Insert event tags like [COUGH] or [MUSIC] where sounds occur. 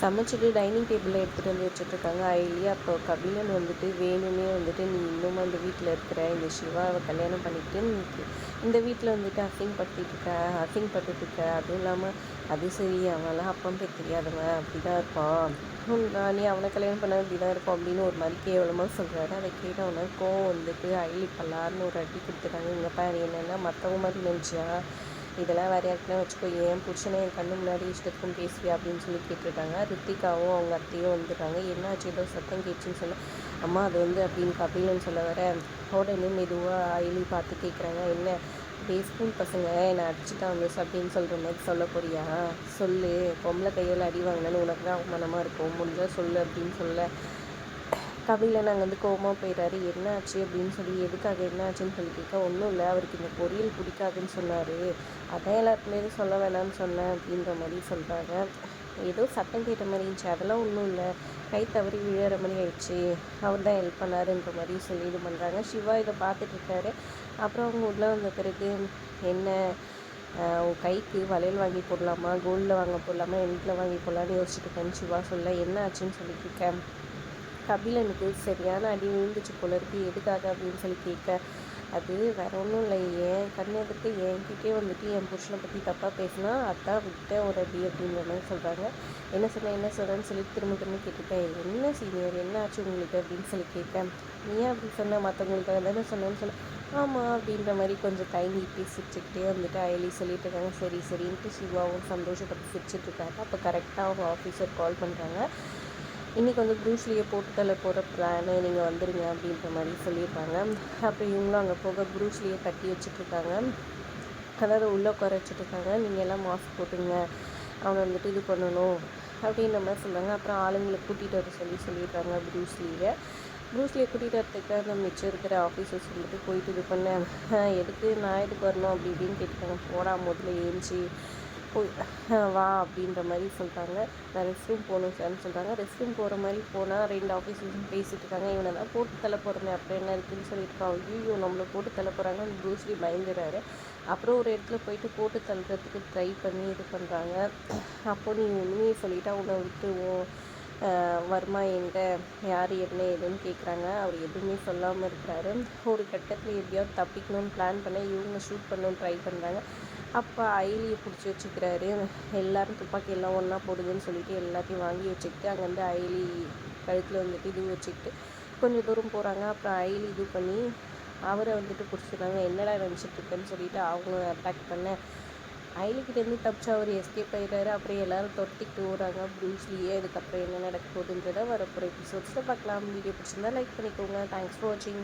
சமைச்சிட்டு டைனிங் டேபிளில் எடுத்துகிட்டு வந்து வச்சுட்ருக்காங்க ஐலி அப்போ கபிலன் வந்துட்டு வேணும்னே வந்துட்டு நீ இன்னும் அந்த வீட்டில் இருக்கிற இந்த சிவாவை கல்யாணம் பண்ணிட்டு நீ இந்த வீட்டில் வந்துட்டு அசிங்கப்படுத்திட்டு இருக்க அசிங்கப்பட்டுட்டு இருக்க. அதுவும் இல்லாமல் அது சரி அவன்லாம் அப்பம் பேர் தெரியாதவன் அப்படி தான் இருப்பான் நானே நீ அவனை கல்யாணம் பண்ண அப்படி தான் இருக்கும் அப்படின்னு ஒரு மாதிரி கேவலமாக சொல்கிறாரு அதை கேட்டவொன்னே கோவம் வந்துட்டு ஐலி பல்லாருன்னு ஒரு அடி கொடுத்துட்டாங்க. இங்கே பாரு என்னென்னா மற்றவங்க மாதிரி நினச்சியா? இதெல்லாம் வேறு யாருக்குன்னா வச்சுக்கோ. ஏன் புருஷனை என் கண்ணு முன்னாடி இஷ்டத்துக்கும் பேசுவியா அப்படின்னு சொல்லி கேட்டிருக்காங்க. ரித்திகாவும் அவங்க அத்தையும் வந்துடுறாங்க. என்னாச்சு? ஏதோ சத்தம் கேட்டுச்சுன்னு சொன்னால் அம்மா அது வந்து அப்படின்னு கபிலன்னு சொல்ல வர உடனே மெதுவாக அயலி பார்த்து கேட்குறாங்க என்ன? டே ஸ்கூல் பசங்க என்னை அடிச்சுட்டான் வந்து அப்படின்னு சொல்கிற மாதிரி சொல்ல போறியா? சொல்லு. பொம்பளை கையில் அடி வாங்கினேன்னு உனக்கு தான் அவமானமாக இருக்கும். முடிஞ்சால் சொல்லு அப்படின்னு சொல்ல. கபிலன் நாங்கள் வந்து கோபமாக போயிடுறாரு என்ன ஆச்சு அப்படின்னு சொல்லி எதுக்காக என்ன ஆச்சுன்னு சொல்லி கேட்க ஒன்றும் இல்லை அவருக்கு இந்த பொரியல் பிடிக்காதுன்னு சொன்னார். அதான் எல்லாருக்குமே சொல்ல வேணாம்னு சொன்னேன் அப்படின்ற மாதிரி சொல்கிறாங்க ஏதோ சட்டம் கேட்ட மாதிரி இருந்துச்சு. அதெல்லாம் ஒன்றும் இல்லை. கை தவறி விழுற மாதிரி ஆயிடுச்சு. அவர் தான் ஹெல்ப் பண்ணாருன்ற மாதிரி சொல்லி இது பண்ணுறாங்க சிவா இதை பார்த்துட்டு இருக்காரு. அப்புறம் அவங்க உள்ளே வந்த பிறகு என்ன? உன் கைக்கு வளையல் வாங்கி போடலாமா? கோல்டில் வாங்க போடலாமா? எண்ணில் வாங்கி போடலான்னு யோசிச்சுட்டு இருக்கேன் சிவா சொல்ல என்ன ஆச்சுன்னு சொல்லி கேட்க. கபிலனுக்கு சரியான அடி விழுந்துச்சு போல இருக்கு. எதுக்காக அப்படின்னு சொல்லி கேட்க அது வேற ஒன்றும் இல்லை. என் கண் எதுக்கு என்கிட்டே வந்துட்டு என் புருஷனை பற்றி தப்பாக பேசினா அதான் விட்ட ஒரு அடி அப்படின்ற மாதிரி சொல்கிறாங்க என்ன சொன்ன என்ன சொல்கிறேன்னு சொல்லி திரும்ப திரும்ப கேட்டுட்டேன். என்ன சீனியர் என்ன ஆச்சு உங்களுக்கு அப்படின்னு சொல்லி கேட்டேன் நீ ஏன் அப்படி சொன்ன? மற்றவங்களுக்கு தானே சொன்னேன்னு சொன்னேன் ஆமாம் அப்படின்ற மாதிரி கொஞ்சம் தயங்கி சிரிச்சுக்கிட்டே வந்துட்டு அயலி சொல்லிட்டு இருக்காங்க. சரி சரின்ட்டு சிவாவும் சந்தோஷப்பட்டு சிரிச்சிட்ருக்காங்க அப்போ கரெக்டாக அவங்க ஆஃபீஸர் கால் பண்ணுறாங்க இன்றைக்கி வந்து ப்ரூஸ்லியை போட்டு போகிற பிளானு நீங்கள் வந்துடுங்க அப்படின்ற மாதிரி சொல்லியிருக்காங்க. அப்போ இவங்களும் அங்கே போக ப்ரூஸ்லியை கட்டி வச்சுட்ருக்காங்க அதாவது உள்ளே உட்கார வச்சுட்ருக்காங்க நீங்கள் எல்லாம் மாஸ்க் போட்டுங்க அவனை வந்துட்டு இது பண்ணணும் அப்படின்ற மாதிரி சொல்கிறாங்க அப்புறம் ஆளுங்களை கூட்டிகிட்டு வர சொல்லி சொல்லிடுறாங்க ப்ரூஸ்லியை ப்ரூஸ்லியை கூட்டிகிட்டு வரத்துக்கு அந்த மிச்சம் இருக்கிற ஆஃபீஸர்ஸ் வந்துட்டு போயிட்டு இது பண்ணேன் எதுக்கு நான் எதுக்கு வரணும் அப்படி இப்படின்னு கேட்டுக்காங்க போடா முதல்ல ஏஞ்சி. போய் [LAUGHS] வா அப்படின்ற மாதிரி சொல்கிறாங்க நான் ரெஸ்ட் ரூம் போகணும் சார்னு சொல்கிறாங்க ரெஸ்ட் ரூம் போகிற மாதிரி போனால் ரெண்டு ஆஃபீஸர்ஸும் பேசிகிட்டு இருக்காங்க. இவனை தான் போட்டு தள்ள போகிறேன் அப்புறம் என்ன இருக்குன்னு சொல்லிட்டு இருக்கான். ஐயோ நம்மளை போட்டு தள்ள போகிறாங்க ப்ரூஸ்லி பயந்துடுறாரு அப்புறம் ஒரு இடத்துல போயிட்டு போட்டு தள்ளுறதுக்கு ட்ரை பண்ணி இது பண்ணுறாங்க [CLEARS THROAT] அப்போ நீ உண்மையை சொல்லிட்டா உன்னை விட்டுவோம் வர்மா எங்க யார் என்ன ஏதுன்னு கேட்குறாங்க அவர் எதுவுமே சொல்லாமல் இருக்கிறாரு. ஒரு கட்டத்தில் எப்படியாவது தப்பிக்கணும்னு பிளான் பண்ண இவங்க ஷூட் பண்ணணும்னு ட்ரை பண்ணுறாங்க அப்போ ஐலியை பிடிச்சி வச்சுக்கிறாரு. எல்லாரும் துப்பாக்கி எல்லாம் ஒன்றா போடுதுன்னு சொல்லிட்டு எல்லாத்தையும் வாங்கி வச்சுக்கிட்டு அங்கேருந்து ஐலி கழுத்தில் வந்துட்டு இது வச்சுக்கிட்டு கொஞ்சம் தூரம் போகிறாங்க அப்புறம் ஐலி இது பண்ணி அவரை வந்துட்டு பிடிச்சிருந்தாங்க என்னடா நினச்சிட்டு இருக்கேன்னு சொல்லிட்டு அவங்க அட்டாக் பண்ண. ஐலிக்கிட்டேருந்து தப்பிச்சு அவர் எஸ்கேப் ஆயிடுறாரு. அப்புறம் எல்லோரும் தொட்டிக்கிட்டு ஓடுறாங்க. ப்ரூஸ்லியே அதுக்கப்புறம் என்ன நடக்க போகுதுன்றதை வரப்போகிற எபிசோட்ஸில் பார்க்கலாம். வீடியோ பிடிச்சிருந்தா லைக் பண்ணிக்கோங்க. தேங்க்ஸ் ஃபார் வாட்சிங்